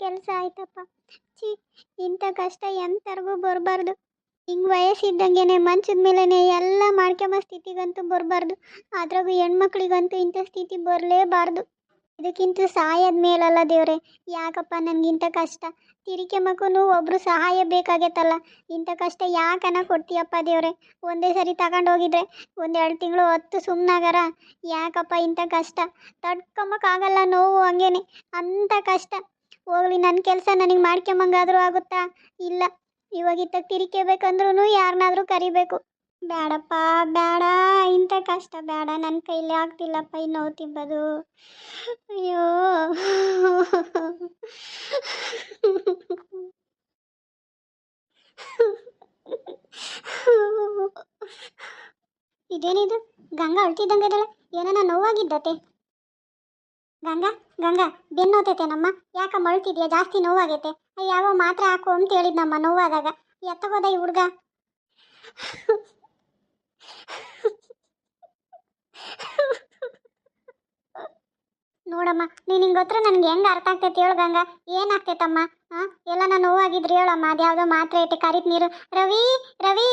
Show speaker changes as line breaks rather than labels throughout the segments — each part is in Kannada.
ಕೆಲಸ ಆಯ್ತಪ್ಪ. ಛೀ, ಇಂಥ ಕಷ್ಟ ಎಂಥರ್ಗೂ ಬರಬಾರ್ದು. ಹಿಂಗೆ ವಯಸ್ಸಿದ್ದಂಗೆನೆ ಮಂಚದ ಮೇಲೇ ಎಲ್ಲ ಮಾಡ್ಕೊಂಬ ಸ್ಥಿತಿಗಂತೂ ಬರಬಾರ್ದು. ಅದ್ರಾಗೂ ಹೆಣ್ಮಕ್ಳಿಗಂತೂ ಇಂಥ ಸ್ಥಿತಿ ಬರಲೇಬಾರ್ದು. ಇದಕ್ಕಿಂತ ಸಹಾಯದ ಮೇಲಲ್ಲ ದೇವ್ರೆ, ಯಾಕಪ್ಪ ನನಗಿಂಥ ಕಷ್ಟ? ತಿರಿಕೆಮಕ್ಕೂ ಒಬ್ಬರು ಸಹಾಯ ಬೇಕಾಗೈತಲ್ಲ. ಇಂಥ ಕಷ್ಟ ಯಾಕನ ಕೊಡ್ತೀಯಪ್ಪ ದೇವ್ರೆ? ಒಂದೇ ಸರಿ ತಗೊಂಡೋಗಿದ್ರೆ ಒಂದೆರಡು ತಿಂಗಳು ಹತ್ತು ಸುಮ್ಮನಾಗಾರ ಯಾಕಪ್ಪ ಇಂಥ ಕಷ್ಟ? ತಡ್ಕೊಂಬಕ್ಕಾಗಲ್ಲ ನೋವು ಹಂಗೇನೆ. ಅಂಥ ಕಷ್ಟ. ಹೋಗ್ಲಿ ನನ್ನ ಕೆಲಸ ನನಗೆ ಮಾಡ್ಕೊಂಬಂಗಾದ್ರೂ ಆಗುತ್ತಾ? ಇಲ್ಲ, ಇವಾಗ ಇತ್ತ ತಿರಿಕೆಬೇಕಂದ್ರೂ ಯಾರನ್ನಾದ್ರೂ ಕರಿಬೇಕು. ಬೇಡಪ್ಪ ಬೇಡ ಇಂಥ ಕಷ್ಟ ಬೇಡ ನನ್ನ ಕೈಲಿ ಆಗ್ತಿಲ್ಲಪ್ಪ ಈ ನೋವು ತಿಂಬೋದು. ಅಯ್ಯೋ. ಇದೇನಿದು? ಗಂಗಾ ಅಳ್ತಿದ್ದಂಗೆ ಇದಲ್ಲ ಏನಾನ ನೋವಾಗಿದ್ದತೆ ಗಂಗಾ? ಗಂಗಾ ಬೆನ್ನು ನೋತೈತೇನಮ್ಮ ಯಾಕ ಮಳ್ತಿದ್ಯಾ ಜಾಸ್ತಿ ನೋವಾಗೈತೆ. ಯಾವ ಮಾತ್ರೆ ಹಾಕು ಅಂತ ಹೇಳಿದ್ನಮ್ಮ ನೋವಾದಾಗ. ಎತ್ತಗೋದ ಈ ಹುಡ್ಗ? ನೋಡಮ್ಮ, ನೀನು ಹಿಂಗೆ ಗೊತ್ತರ ನನಗೆ ಹೆಂಗೆ ಅರ್ಥ ಆಗ್ತೈತೆ ಹೇಳು ಗಂಗಾ. ಏನಾಗ್ತೈತಮ್ಮ ಹಾಂ ಎಲ್ಲ ನಾನು ನೋವಾಗಿದ್ರೆ ಹೇಳಮ್ಮ. ಅದ್ಯಾವುದೋ ಮಾತ್ರೆ ಐತೆ ಕರಿತ ನೀರು. ರವಿ ರವಿ!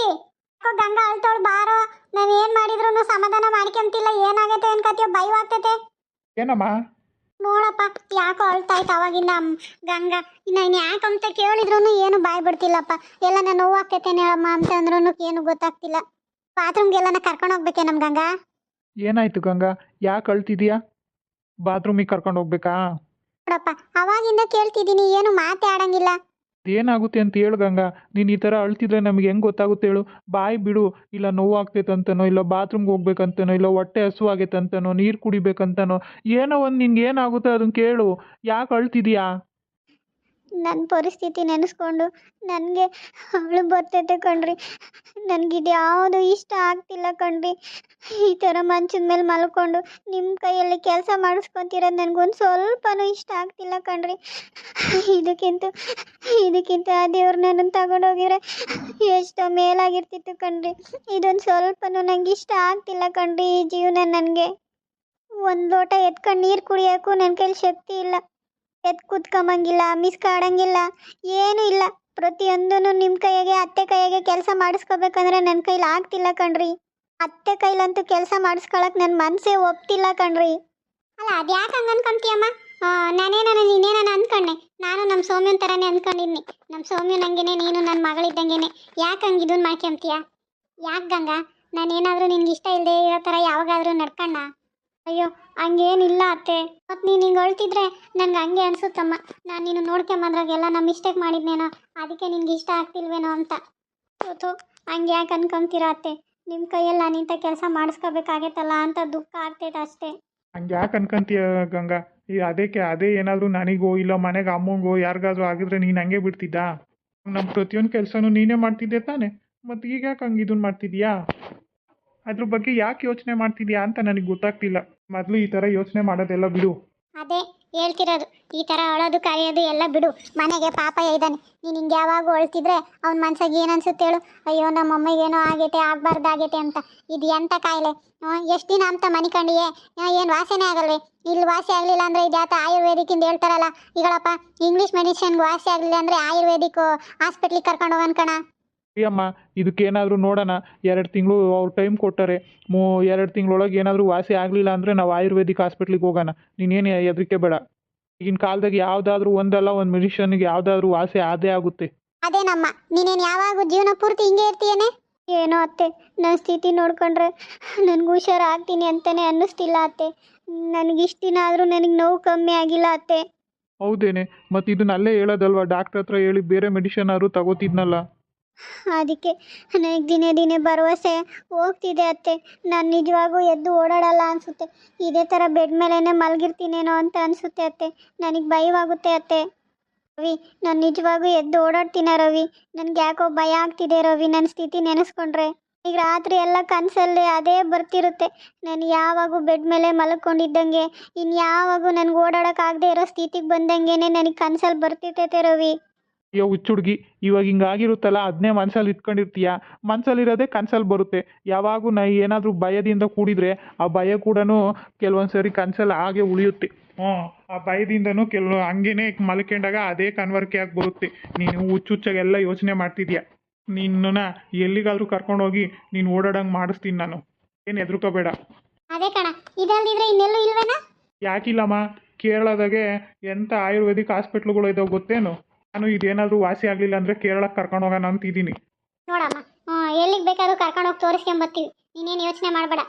ಗಂಗಾ ಅಳ್ತವಳು ಬಾರೋ. ನಾನು ಏನು ಮಾಡಿದ್ರು ಸಮಾಧಾನ ಮಾಡ್ಕೊಂತಿಲ್ಲ. ಏನಾಗೈತೆ ಅನ್ಕತ್ತೀಯೋ ಭಯವಾಗ್ತೈತೆ.
ಏನಮ್ಮ?
ನೋಡಪ್ಪ ಯಾಕೋ ಅಳ್ತಾ ಇತ್ತು ಅವಾಗಿಂದ ಗಂಗಾ ನಾನು ಅಂತ ಕೇಳಿದ್ರು ಏನು ಬಾಯ್ ಬಿಡ್ತಿಲ್ಲಪ್ಪ. ಎಲ್ಲ ನಾನು ನೋವಾಗ್ತೈತೇನೆ ಹೇಳಮ್ಮ ಅಂತ ಅಂದ್ರೂ ಏನು ಗೊತ್ತಾಗ್ತಿಲ್ಲ. ಬಾತ್ರೂಮ್ಗೆಲ್ಲ ಕರ್ಕೊಂಡು ಹೋಗ್ಬೇಕೆ ನಮ್ಮ ಗಂಗಾ?
ಏನಾಯ್ತು ಗಂಗಾ? ಯಾಕೆ ಅಳ್ತಿದ್ಯಾ? ಬಾತ್ರೂಮಿಗೆ ಕರ್ಕೊಂಡು ಹೋಗ್ಬೇಕಾ?
ನೋಡಪ್ಪ ಅವಾಗಿಂದ ಕೇಳ್ತಿದ್ದೀನಿ ಏನು ಮಾತೇ ಆಡಂಗಿಲ್ಲ.
ಏನಾಗುತ್ತೆ ಅಂತ ಹೇಳು ಗಂಗಾ. ನೀನು ಈ ಥರ ಅಳ್ತಿದ್ರೆ ನಮಗೆ ಹೆಂಗೆ ಗೊತ್ತಾಗುತ್ತೆ ಹೇಳು? ಬಾಯಿ ಬಿಡು. ಇಲ್ಲ ನೋವಾಗ್ತೈತೆ ಅಂತನೋ ಇಲ್ಲ ಬಾತ್ರೂಮ್ಗೆ ಹೋಗ್ಬೇಕಂತನೋ, ಇಲ್ಲ ಹೊಟ್ಟೆ ಹಸುವಾಗೈತಂತನೋ, ನೀರು ಕುಡಿಬೇಕಂತನೋ, ಏನೋ ಒಂದು ನಿನ್ಗೆ ಏನಾಗುತ್ತೋ ಅದನ್ನ ಕೇಳು. ಯಾಕೆ ಅಳ್ತಿದ್ಯಾ?
ನನ್ನ ಪರಿಸ್ಥಿತಿ ನೆನೆಸ್ಕೊಂಡು ನನಗೆ ಅವಳು ಬರ್ತೈತೆ ಕಣ್ರಿ. ನನಗಿದು ಯಾವುದು ಇಷ್ಟ ಆಗ್ತಿಲ್ಲ ಕಣ್ರಿ. ಈ ಥರ ಮಂಚದ ಮೇಲೆ ಮಲ್ಕೊಂಡು ನಿಮ್ಮ ಕೈಯಲ್ಲಿ ಕೆಲಸ ಮಾಡಿಸ್ಕೊತಿರೋದು ನನಗೊಂದು ಸ್ವಲ್ಪನೂ ಇಷ್ಟ ಆಗ್ತಿಲ್ಲ ಕಣ್ರಿ. ಇದಕ್ಕಿಂತ ಇದಕ್ಕಿಂತ ಆ ದೇವ್ರು ನನ್ನನ್ನು ತಗೊಂಡೋಗಿದ್ರೆ ಎಷ್ಟೋ ಮೇಲಾಗಿರ್ತಿತ್ತು ಕಣ್ರಿ. ಇದೊಂದು ಸ್ವಲ್ಪನೂ ನಂಗೆ ಇಷ್ಟ ಆಗ್ತಿಲ್ಲ ಕಣ್ರಿ ಈ ಜೀವನ ನನಗೆ. ಒಂದು ಲೋಟ ಎತ್ಕೊಂಡು ನೀರು ಕುಡಿಯೋಕ್ಕೂ ನನ್ನ ಕೈಲಿ ಶಕ್ತಿ ಇಲ್ಲ. ಎತ್ ಮಿಸ್ ಕಾಡಂಗಿಲ್ಲ, ಏನೂ ಇಲ್ಲ. ಪ್ರತಿಯೊಂದೂ ನಿಮ್ಮ ಕೈಯಾಗೆ, ಅತ್ತೆ ಕೈಯಾಗೆ ಕೆಲಸ ಮಾಡಿಸ್ಕೋಬೇಕಂದ್ರೆ ನನ್ನ ಕೈಲಿ ಆಗ್ತಿಲ್ಲ ಕಣ್ರಿ. ಅತ್ತೆ ಕೈಲಂತೂ ಕೆಲಸ ಮಾಡಿಸ್ಕೊಳಕ್ಕೆ ನನ್ನ ಮನಸ್ಸೇ ಒಪ್ತಿಲ್ಲ ಕಣ್ರಿ. ಅಲ್ಲ, ಅದ್ಯಾಕೆ ಹಂಗೆ ಅನ್ಕೊಂತೀಯಮ್ಮ? ನಾನೇನ ನೀನೇನ ಅನ್ಕೊಂಡೆ? ನಾನು ನಮ್ಮ ಸೌಮ್ಯನ ಥರನೇ ಅನ್ಕೊಂಡಿದ್ನಿ. ನಮ್ಮ ಸೌಮ್ಯ ನಂಗೆನೆ ನೀನು ನನ್ನ ಮಗಳಿದ್ದಂಗೆನೆ. ಯಾಕೆ ಹಂಗೆ ಇದನ್ನ ಮಾಡ್ಕೊಂತೀಯ? ಯಾಕೆ ಗಂಗಾ? ನಾನೇನಾದರೂ ನಿನ್ಗೆ ಇಷ್ಟ ಇಲ್ಲದೆ ಇರೋ ಥರ ಯಾವಾಗಾದರೂ ನಡ್ಕಣ್ಣ? ಅಯ್ಯೋ ಹಂಗೇನಿಲ್ಲ ಅತ್ತೆ. ಮತ್ತು ನೀನು ಹಿಂಗೆ ಅಳ್ತಿದ್ರೆ ನನಗೆ ಹಂಗೆ ಅನಿಸುತ್ತಮ್ಮ. ನಾನು ನೀನು ನೋಡ್ಕೊಂಬಂದ್ರಾಗೆಲ್ಲ ನಾ ಮಿಸ್ಟೇಕ್ ಮಾಡಿದ್ನೇನೋ, ಅದಕ್ಕೆ ನಿನ್ಗೆ ಇಷ್ಟ ಆಗ್ತಿಲ್ವೇನೋ ಅಂತ. ಥೂ ಹಂಗೆ ಯಾಕೆ ಅನ್ಕೊಂತೀರಾ ಅತ್ತೆ? ನಿಮ್ಮ ಕೈಯಲ್ಲಿ ಇಂಥ ಕೆಲಸ ಮಾಡಿಸ್ಕೋಬೇಕಾಗೈತಲ್ಲ ಅಂತ ದುಃಖ ಆಗ್ತೈತೆ ಅಷ್ಟೇ.
ಹಂಗೆ ಯಾಕೆ ಅನ್ಕೊಂತೀಯ ಗಂಗಾ? ಈ ಅದಕ್ಕೆ, ಅದೇ ಏನಾದರೂ ನನಗೋ ಇಲ್ಲ ಮನೆಗೆ ಅಮ್ಮಂಗೋ ಯಾರಿಗಾದ್ರೂ ಆಗಿದ್ರೆ ನೀನು ಹಂಗೆ ಬಿಡ್ತಿದ್ದಾ? ನಮ್ಮ ಪ್ರತಿಯೊಂದು ಕೆಲಸನೂ ನೀನೇ ಮಾಡ್ತಿದ್ದೆ ತಾನೆ. ಮತ್ತು ಈಗ ಯಾಕೆ ಹಂಗೆ ಇದನ್ನ ಮಾಡ್ತಿದ್ಯಾ ಅದ್ರ ಬಗ್ಗೆ ಯಾಕೆ ಯೋಚನೆ ಮಾಡ್ತಿದ್ಯಾ ಅಂತ ನನಗೆ ಗೊತ್ತಾಗ್ತಿಲ್ಲ. ಮೊದಲು ಈ ತರ ಯೋಚನೆ ಮಾಡೋದೆಲ್ಲ ಬಿಡು.
ಅದೇ ಹೇಳ್ತಿರೋದು. ಈ ತರ ಅಳೋದು ಕರೆಯೋದು ಎಲ್ಲ ಬಿಡು. ಮನೆಗೆ ಪಾಪ ಇದ್ದಾನೆ ನೀನು ಹಿಂಗೆ ಯಾವಾಗ ಅಳ್ತಿದ್ರೆ ಅವ್ನ ಮನ್ಸಾಗಿ ಏನು ಅನ್ಸುತ್ತೆ ಹೇಳು. ಅಯ್ಯೋ ನಮ್ಮ ಅಮ್ಮಗೆ ಆಗೈತೆ, ಆಗಬಾರ್ದಾಗೈತೆ ಅಂತ. ಇದು ಎಂಥ ಕಾಯಿಲೆ? ಎಷ್ಟು ದಿನ ಅಂತ ಮನೆ ಕಂಡಿಯೇ ಏನು ವಾಸನೆ ಆಗಲ್ವೇ? ಇಲ್ಲಿ ವಾಸಿ ಆಗಲಿಲ್ಲ ಅಂದರೆ ಇದು ಯಾತ ಆಯುರ್ವೇದಿಕ್ಕಿಂದ ಹೇಳ್ತಾರಲ್ಲ. ಈಗಳಪ್ಪ, ಇಂಗ್ಲೀಷ್ ಮೆಡಿಸಿನ್ಗೆ ವಾಸಿ ಆಗಲಿಲ್ಲ ಅಂದರೆ ಆಯುರ್ವೇದಿಕ್ ಹಾಸ್ಪಿಟ್ಲಿಗೆ ಕರ್ಕೊಂಡು ಹೋಗೋಣ
ಅಮ್ಮ ಇದಕ್ಕೇನಾದರೂ ನೋಡೋಣ. ಎರಡು ತಿಂಗಳು ಅವ್ರು ಟೈಮ್ ಕೊಟ್ಟರೆ ಮೂ ಎರಡು ತಿಂಗಳೊಳಗೆ ಏನಾದರೂ ವಾಸಿ ಆಗಲಿಲ್ಲ ಅಂದರೆ ನಾವು ಆಯುರ್ವೇದಿಕ್ ಹಾಸ್ಪಿಟ್ಲಿಗೆ ಹೋಗೋಣ. ನೀನೇನು ಹೆದರಿಕೆ ಬೇಡ. ಈಗಿನ ಕಾಲದಾಗ ಯಾವುದಾದ್ರೂ ಒಂದಲ್ಲ ಒಂದು ಮೆಡಿಷನ್ಗೆ ಯಾವುದಾದ್ರೂ ವಾಸಿ ಆದೇ ಆಗುತ್ತೆ.
ಅದೇನಮ್ಮ ನೀನೇನು ಯಾವಾಗ ಜೀವನ ಪೂರ್ತಿ ಹಿಂಗೆ ಇರ್ತೀಯನೇ? ಏನೋ ಅತ್ತೆ ನನ್ನ ಸ್ಥಿತಿ ನೋಡ್ಕೊಂಡ್ರೆ ನನಗೆ ಹುಷಾರಾಗ್ತೀನಿ ಅಂತಲೇ ಅನ್ನಿಸ್ತಿಲ್ಲ ಅತ್ತೆ. ನನಗೆ ಇಷ್ಟು ದಿನ ಆದರೂ ನನಗೆ ನೋವು ಕಮ್ಮಿ ಆಗಿಲ್ಲ ಅತ್ತೆ.
ಹೌದೇನೆ ಮತ್ತು ಇದನ್ನ ಅಲ್ಲೇ ಹೇಳೋದಲ್ವಾ? ಡಾಕ್ಟ್ರ್ ಹತ್ರ ಹೇಳಿ ಬೇರೆ ಮೆಡಿಷನ್ ಆದ್ರೂ ತಗೋತಿದ್ನಲ್ಲ.
ಅದಕ್ಕೆ ನನಗೆ ದಿನೇ ದಿನೇ ಭರವಸೆ ಹೋಗ್ತಿದೆ ಅತ್ತೆ. ನಾನು ನಿಜವಾಗೂ ಎದ್ದು ಓಡಾಡಲ್ಲ ಅನಿಸುತ್ತೆ. ಇದೇ ಥರ ಬೆಡ್ ಮೇಲೇ ಮಲಗಿರ್ತೀನೇನೋ ಅಂತ ಅನಿಸುತ್ತೆ ಅತ್ತೆ. ನನಗೆ ಭಯವಾಗುತ್ತೆ ಅತ್ತೆ. ರವಿ, ನಾನು ನಿಜವಾಗೂ ಎದ್ದು ಓಡಾಡ್ತೀನ ರವಿ? ನನಗೆ ಯಾಕೋ ಭಯ ಆಗ್ತಿದೆ ರವಿ ನನ್ನ ಸ್ಥಿತಿ ನೆನೆಸ್ಕೊಂಡ್ರೆ. ಈಗ ರಾತ್ರಿ ಎಲ್ಲ ಕನಸಲ್ಲಿ ಅದೇ ಬರ್ತಿರುತ್ತೆ. ನಾನು ಯಾವಾಗೂ ಬೆಡ್ ಮೇಲೆ ಮಲ್ಕೊಂಡಿದ್ದಂಗೆ ಇನ್ಯಾವಾಗೂ ನನಗೆ ಓಡಾಡೋಕ್ಕಾಗದೇ ಇರೋ ಸ್ಥಿತಿಗೆ ಬಂದಂಗೆ ನನಗೆ ಕನಸಲ್ಲಿ ಬರ್ತಿರ್ತೈತೆ ರವಿ.
ಅಯ್ಯೋ ಹುಚ್ಚುಡ್ಗಿ ಇವಾಗ ಹಿಂಗಾಗಿರುತ್ತಲ್ಲ ಅದನ್ನೇ ಮನ್ಸಲ್ಲಿ ಇಟ್ಕೊಂಡಿರ್ತೀಯ? ಮನ್ಸಲ್ಲಿರೋದೇ ಕನ್ಸಲ್ಲಿ ಬರುತ್ತೆ. ಯಾವಾಗೂ ನಾ ಏನಾದರೂ ಭಯದಿಂದ ಕೂಡಿದರೆ ಆ ಭಯ ಕೂಡ ಕೆಲವೊಂದು ಸರಿ ಕನ್ಸಲ್ಲಿ ಹಾಗೆ ಉಳಿಯುತ್ತೆ. ಹ್ಞೂ ಆ ಭಯದಿಂದನೂ ಕೆಲವು ಹಂಗೇನೆ ಮಲ್ಕೊಂಡಾಗ ಅದೇ ಕನ್ವರ್ಕೆ ಆಗಿ ಬರುತ್ತೆ. ನೀನು ಹುಚ್ಚುಚ್ಚಾಗೆಲ್ಲ ಯೋಚನೆ ಮಾಡ್ತಿದ್ಯಾ? ನಿನ್ನನ್ನ ಎಲ್ಲಿಗಾದರೂ ಕರ್ಕೊಂಡೋಗಿ ನೀನು ಓಡಾಡಂಗೆ ಮಾಡಿಸ್ತೀನಿ ನಾನು. ಏನು ಹೆದರ್ಕೋಬೇಡ.
ಅದೇ ಕಣ ಇದಲ್ದಿದ್ರೆ ಇನ್ನೆಲ್ಲೂ ಇಲ್ವೇನಾ?
ಯಾಕಿಲ್ಲಮ್ಮ ಕೇರಳದಾಗೆ ಎಂಥ ಆಯುರ್ವೇದಿಕ್ ಹಾಸ್ಪಿಟ್ಲ್ಗಳು ಇದಾವೆ ಗೊತ್ತೇನು? ನಾನು ಇದೇನಾದರೂ ವಾಸಿ ಆಗಲಿಲ್ಲ ಅಂದ್ರೆ ಕೇರಳಕ್ಕೆ ಕರ್ಕೊಂಡು ಹೋಗೋಣ ಅಂತಿದ್ದೀನಿ.
ನೋಡಮ್ಮ ಎಲ್ಲಿಗೆ ಬೇಕಾದ್ರೂ ಕರ್ಕೊಂಡು ಹೋಗಿ ತೋರಿಸ್ಕೊಂಬರ್ತೀವಿ. ನೀನೇನು ಯೋಚನೆ ಮಾಡಬೇಡ.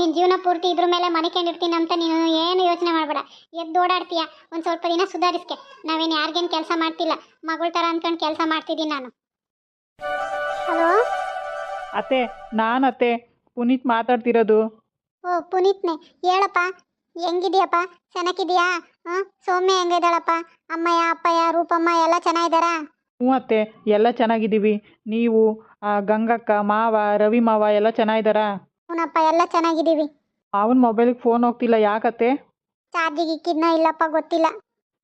ಇನ್ನು ಜೀವನ ಪೂರ್ತಿ ಇದ್ರ ಮೇಲೆ ಮನಿಕೊಂಡಿರ್ತೀನಿ ಅಂತ ನೀನು ಏನು ಯೋಚನೆ ಮಾಡಬೇಡ. ಎದ್ದು ಓಡಾಡ್ತೀಯ? ಒಂದು ಸ್ವಲ್ಪ ದಿನ ಸುಧಾರಿಸ್ಕೆ. ನಾವೇನು ಯಾರಿಗೇನು ಕೆಲಸ ಮಾಡ್ತಿಲ್ಲ. ಮಗಳ ಥರ ಅಂದ್ಕೊಂಡು ಕೆಲಸ ಮಾಡ್ತಿದ್ದೀನಿ ನಾನು. ಹಲೋ?
ಅತ್ತೆ ನಾನು ಅತ್ತೆ. ಪುನೀತ್ ಮಾತಾಡ್ತಿರೋದು.
ಓ ಪುನೀತ್ನೇ. ಹೇಳಪ್ಪ ಹೆಂಗಿದ್ಯಪ್ಪ? ಚೆನ್ನಾಗಿದ್ಯಾ ಹಾಂ? ಸೌಮ್ಯ ಹೆಂಗಿದ್ದಾಳಪ್ಪ? ಅಮ್ಮಯ್ಯ ಅಪ್ಪಯ್ಯ ರೂಪಮ್ಮ ಎಲ್ಲ ಚೆನ್ನಾಗಿದ್ದಾರಾ?
ಹ್ಞೂ ಅತ್ತೆ ಎಲ್ಲ ಚೆನ್ನಾಗಿದ್ದೀವಿ. ನೀವು ಆ ಗಂಗಕ್ಕ ಮಾವ ರವಿ ಮಾವ ಎಲ್ಲ ಚೆನ್ನಾಗಿದ್ದಾರಾ?
ಹ್ಞೂನಪ್ಪ ಎಲ್ಲ ಚೆನ್ನಾಗಿದ್ದೀವಿ.
ಅವನ ಮೊಬೈಲಿಗೆ ಫೋನ್ ಹೋಗ್ತಿಲ್ಲ ಯಾಕತ್ತೆ?
ಚಾರ್ಜಿಗೆ ಇಕ್ಕಿದ್ನ ಇಲ್ಲಪ್ಪ ಗೊತ್ತಿಲ್ಲ.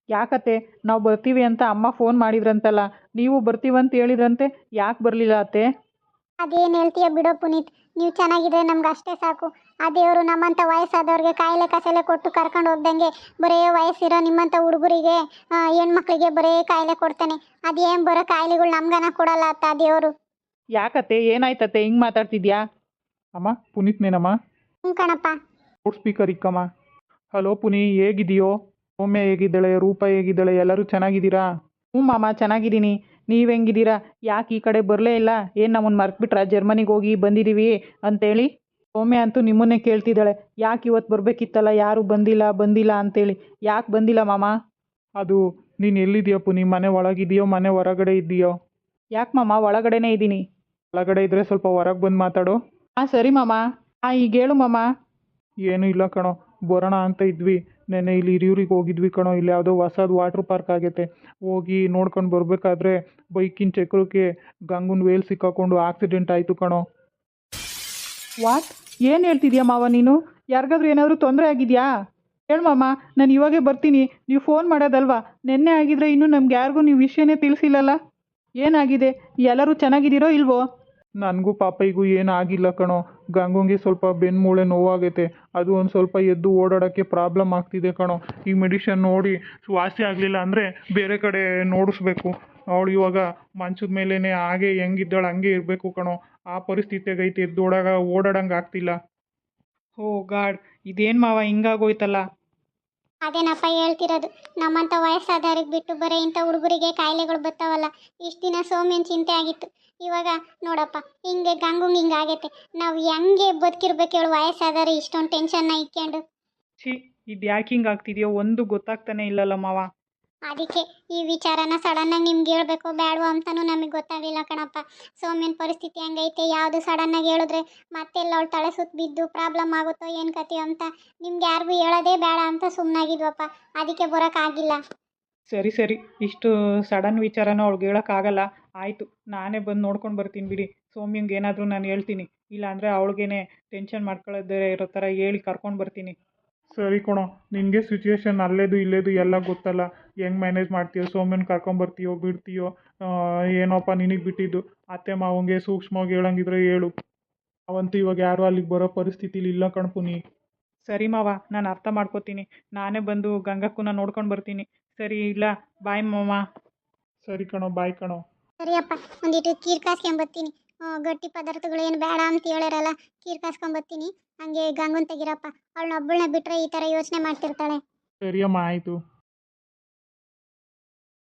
ಯಾಕತ್ತೆ? ನಾವು ಬರ್ತೀವಿ ಅಂತ ಅಮ್ಮ ಫೋನ್ ಮಾಡಿದ್ರಂತಲ್ಲ ನೀವು ಬರ್ತೀವಂತ ಹೇಳಿದ್ರಂತೆ ಯಾಕೆ ಬರಲಿಲ್ಲ ಅತ್ತೆ?
ಅದೇನು ಹೇಳ್ತೀಯ ಬಿಡೋ ಪುನೀತ್ ನೀವು ಚೆನ್ನಾಗಿದ್ರೆ ನಮ್ಗೆ ಅಷ್ಟೇ ಸಾಕು. ಆ ದೇವರು ನಮ್ಮಂಥ ವಯಸ್ಸಾದವ್ರಿಗೆ ಕಾಯಿಲೆ ಕಸಲೆ ಕೊಟ್ಟು ಕರ್ಕೊಂಡು ಹೋಗ್ದಂಗೆ ಬರೇ ವಯಸ್ಸಿರೋ ನಿಮ್ಮಂಥ ಹುಡುಗರಿಗೆ ಹೆಣ್ಮಕ್ಳಿಗೆ ಬರೇ ಕಾಯಿಲೆ ಕೊಡ್ತಾನೆ. ಅದೇನು ಬರೋ ಕಾಯಿಲೆಗಳು ನಮ್ಗನ ಕೊಡಲ್ಲ ಅತ್ತ ಆ ದೇವರು.
ಯಾಕತ್ತೆ? ಏನಾಯ್ತತ್ತೆ? ಹಿಂಗೆ ಮಾತಾಡ್ತಿದ್ಯಾ?
ಅಮ್ಮ ಪುನೀತ್ನೇನಮ್ಮ?
ಹ್ಞೂ ಕಣಪ್ಪ.
ಲೌಡ್ ಸ್ಪೀಕರ್ ಇಕ್ಕಮ್ಮ. ಹಲೋ ಪುನಿ ಹೇಗಿದೆಯೋ? ಸೌಮ್ಯ ಹೇಗಿದ್ದಾಳೆ? ರೂಪ ಹೇಗಿದ್ದಾಳೆ? ಎಲ್ಲರೂ ಚೆನ್ನಾಗಿದ್ದೀರಾ?
ಹ್ಞೂ ಮಾಮ ಚೆನ್ನಾಗಿದ್ದೀನಿ. ನೀವು ಹೆಂಗಿದ್ದೀರಾ? ಯಾಕೆ ಈ ಕಡೆ ಬರಲೇ ಇಲ್ಲ? ಏನು ನಮ್ಮನ್ನು ಮರ್ತ್ಬಿಟ್ರಾ? ಜರ್ಮನಿಗೆ ಹೋಗಿ ಬಂದಿದ್ದೀವಿ ಅಂತೇಳಿ. ಸೌಮ್ಯ ಅಂತೂ ನಿಮ್ಮನ್ನೇ ಕೇಳ್ತಿದ್ದಾಳೆ. ಯಾಕೆ ಇವತ್ತು ಬರಬೇಕಿತ್ತಲ್ಲ? ಯಾರೂ ಬಂದಿಲ್ಲ ಬಂದಿಲ್ಲ ಅಂತೇಳಿ. ಯಾಕೆ ಬಂದಿಲ್ಲ ಮಾಮ?
ಅದು ನೀನು ಎಲ್ಲಿದೆಯೋ ಪುನಿ ಮನೆ ಒಳಗಿದೆಯೋ ಮನೆ ಹೊರಗಡೆ ಇದೆಯೋ
ಯಾಕೆ ಮಾಮ? ಒಳಗಡೆನೇ ಇದ್ದೀನಿ.
ಒಳಗಡೆ ಇದ್ದರೆ ಸ್ವಲ್ಪ ಹೊರಗೆ ಬಂದು ಮಾತಾಡು.
ಹಾಂ ಸರಿ ಮಾಮ. ಹಾಂ ಈಗ ಹೇಳು ಮಾಮ.
ಏನೂ ಇಲ್ಲ ಕಣೋ. ಬರೋಣ ಅಂತ ಇದ್ವಿ. ನೆನ್ನೆ ಇಲ್ಲಿ ಹಿರಿಯೂರಿಗೆ ಹೋಗಿದ್ವಿ ಕಣೋ. ಇಲ್ಲಿ ಯಾವುದೋ ಹೊಸದು ವಾಟ್ರ್ ಪಾರ್ಕ್ ಆಗೈತೆ. ಹೋಗಿ ನೋಡ್ಕೊಂಡು ಬರಬೇಕಾದ್ರೆ ಬೈಕಿನ ಚಕ್ರಕ್ಕೆ ಗಂಗನ ವೇಲ್ ಸಿಕ್ಕಾಕೊಂಡು ಆಕ್ಸಿಡೆಂಟ್ ಆಯಿತು ಕಣೋ.
ವಾಟ್ ಏನು ಹೇಳ್ತಿದ್ಯಾ ಮಾವ ನೀನು? ಯಾರಿಗಾದ್ರೂ ಏನಾದರೂ ತೊಂದರೆ ಆಗಿದೆಯಾ? ಹೇಳು ಮಾಮ, ನಾನು ಇವಾಗೇ ಬರ್ತೀನಿ. ನೀವು ಫೋನ್ ಮಾಡೋದಲ್ವಾ? ನಿನ್ನೆ ಆಗಿದ್ರೆ ಇನ್ನೂ ನಮ್ಗೆ ಯಾರಿಗೂ ನೀವು ವಿಷಯನೇ ತಿಳಿಸಿಲ್ಲಲ್ಲ? ಏನಾಗಿದೆ? ಎಲ್ಲರೂ ಚೆನ್ನಾಗಿದ್ದೀರೋ ಇಲ್ವೋ?
ನನಗೂ ಪಾಪೈಗೂ ಆಗಿಲ್ಲ ಕಣೋ. ಗಂಗೊಂಗೆ ಸ್ವಲ್ಪ ಬೆನ್ನು ಮೂಳೆ ನೋವಾಗೈತೆ. ಅದು ಒಂದು ಸ್ವಲ್ಪ ಎದ್ದು ಓಡಾಡೋಕ್ಕೆ ಪ್ರಾಬ್ಲಮ್ ಆಗ್ತಿದೆ ಕಣೋ. ಈ ಮೆಡಿಷನ್ ನೋಡಿ ವಾಸಿ ಆಗಲಿಲ್ಲ ಅಂದರೆ ಬೇರೆ ಕಡೆ ನೋಡಿಸ್ಬೇಕು. ಅವಳು ಇವಾಗ ಮಂಚದ ಮೇಲೇ ಹಾಗೆ ಹೆಂಗಿದ್ದಾಳೆ ಹಂಗೆ ಇರಬೇಕು ಕಣೋ. ಆ ಪರಿಸ್ಥಿತಿಯಾಗೈತೆ ಎದ್ದು ಓಡಾಗ ಓಡಾಡಂಗೆ ಆಗ್ತಿಲ್ಲ.
ಓ ಗಾಡ್ ಇದೇನು ಮಾವ ಹಿಂಗಾಗೋಯ್ತಲ್ಲ?
ಅದೇನಪ್ಪ ಹೇಳ್ತಿರೋದು? ನಮ್ಮಂಥ ವಯಸ್ಸಾದವ್ರಿಗೆ ಬಿಟ್ಟು ಬರೀ ಇಂಥ ಹುಡುಗರಿಗೆ ಕಾಯಿಲೆಗಳು ಬರ್ತಾವಲ್ಲ. ಇಷ್ಟು ದಿನ ಸೋಮೇನ್ ಚಿಂತೆ ಆಗಿತ್ತು. ಇವಾಗ ನೋಡಪ್ಪ ಹಿಂಗೆ ಗಂಗುಂಗ್ ಹಿಂಗೆ ಆಗೈತೆ. ನಾವು ಹೆಂಗೆ ಬದುಕಿರ್ಬೇಕು ಹೇಳು ವಯಸ್ಸಾದವ್ರು ಇಷ್ಟೊಂದು ಟೆನ್ಷನ್ನ ಇಕ್ಕೊಂಡು
ಛೀ ಇದು ಯಾಕೆ ಹಿಂಗೆ ಆಗ್ತಿದೆಯೋ ಒಂದು ಗೊತ್ತಾಗ್ತಾನೆ ಇಲ್ಲಲ್ಲ ಮಾವ.
ಅದಕ್ಕೆ ಈ ವಿಚಾರನ ಸಡನ್ನಾಗಿ ನಿಮ್ಗೆ ಹೇಳಬೇಕು ಬೇಡವೋ ಅಂತಲೂ ನಮಗೆ ಗೊತ್ತಾಗಲಿಲ್ಲ ಕಣಪ್ಪ. ಸೌಮ್ಯನ ಪರಿಸ್ಥಿತಿ ಹೆಂಗೈತೆ? ಯಾವುದು ಸಡನ್ನಾಗಿ ಹೇಳಿದ್ರೆ ಮತ್ತೆಲ್ಲ ಅವಳು ತಳೆ ಸುತ್ತ ಬಿದ್ದು ಪ್ರಾಬ್ಲಮ್ ಆಗುತ್ತೋ ಏನು ಕತೆ ಅಂತ ನಿಮ್ಗೆ ಯಾರಿಗೂ ಹೇಳೋದೇ ಬೇಡ ಅಂತ ಸುಮ್ಮನಾಗಿದ್ವಪ್ಪ ಅದಕ್ಕೆ ಬರೋಕ್ಕಾಗಿಲ್ಲ
ಸರಿ ಸರಿ. ಇಷ್ಟು ಸಡನ್ ವಿಚಾರನ ಅವ್ಳಿಗೆ ಹೇಳೋಕ್ಕಾಗಲ್ಲ ಆಯಿತು. ನಾನೇ ಬಂದು ನೋಡ್ಕೊಂಡು ಬರ್ತೀನಿ ಬಿಡಿ. ಸೌಮ್ಯಂಗೆ ಏನಾದರೂ ನಾನು ಹೇಳ್ತೀನಿ. ಇಲ್ಲಾಂದರೆ ಅವಳಿಗೇನೆ ಟೆನ್ಷನ್ ಮಾಡ್ಕೊಳ್ಳೋದೇ ಇರೋ ಥರ ಹೇಳಿ ಕರ್ಕೊಂಡು ಬರ್ತೀನಿ.
ಸರಿ ಕಣೋ, ನಿನಗೆ ಸಿಚುವೇಶನ್ ಅಲ್ಲೇದು ಇಲ್ಲೇದು ಎಲ್ಲ ಗೊತ್ತಲ್ಲ. ಹೆಂಗೆ ಮ್ಯಾನೇಜ್ ಮಾಡ್ತೀಯೋ, ಸೋಮ್ಯನ ಕರ್ಕೊಂಬರ್ತೀಯೋ ಬಿಡ್ತೀಯೋ ಏನೋಪ್ಪ ನಿನಗೆ ಬಿಟ್ಟಿದ್ದು. ಅತ್ತೆ ಮಾವಂಗೆ ಸೂಕ್ಷ್ಮವಾಗಿ ಹೇಳಂಗಿದ್ರೆ ಹೇಳು. ಅವಂತೂ ಇವಾಗ ಯಾರೂ ಅಲ್ಲಿಗೆ ಬರೋ ಪರಿಸ್ಥಿತಿಲಿ ಇಲ್ಲ ಕಣ್ಪುನಿ
ಸರಿ ಮಾವ, ನಾನು ಅರ್ಥ ಮಾಡ್ಕೋತೀನಿ. ನಾನೇ ಬಂದು ಗಂಗಕ್ಕೂನ ನೋಡ್ಕೊಂಡು ಬರ್ತೀನಿ. ಸರಿ, ಇಲ್ಲ, ಬಾಯ್ ಮಾವ.
ಸರಿ ಕಣೋ, ಬಾಯ್ ಕಣೋ.
ಸರಿಯಪ್ಪ ಒಂದಿಟ್ಟು ಕೀರ್ ಕಾಸ್ಕೊಂಬರ್ತೀನಿ ಗಟ್ಟಿ ಪದಾರ್ಥಗಳು ಏನು ಬೇಡ ಅಂತ ಹೇಳಿರಲ್ಲ ಕೀರ್ ಕಾಸ್ಕೊಂಬರ್ತೀನಿ ಹಂಗೆ ಗಂಗುನ್ ತೆಗಿರಪ್ಪ. ಅವಳನ್ನೊಬ್ಬಳನ್ನ ಬಿಟ್ರೆ ಈ ತರ ಯೋಚನೆ ಮಾಡ್ತಿರ್ತಾಳೆ.
ಸರಿಯಮ್ಮ ಆಯಿತು.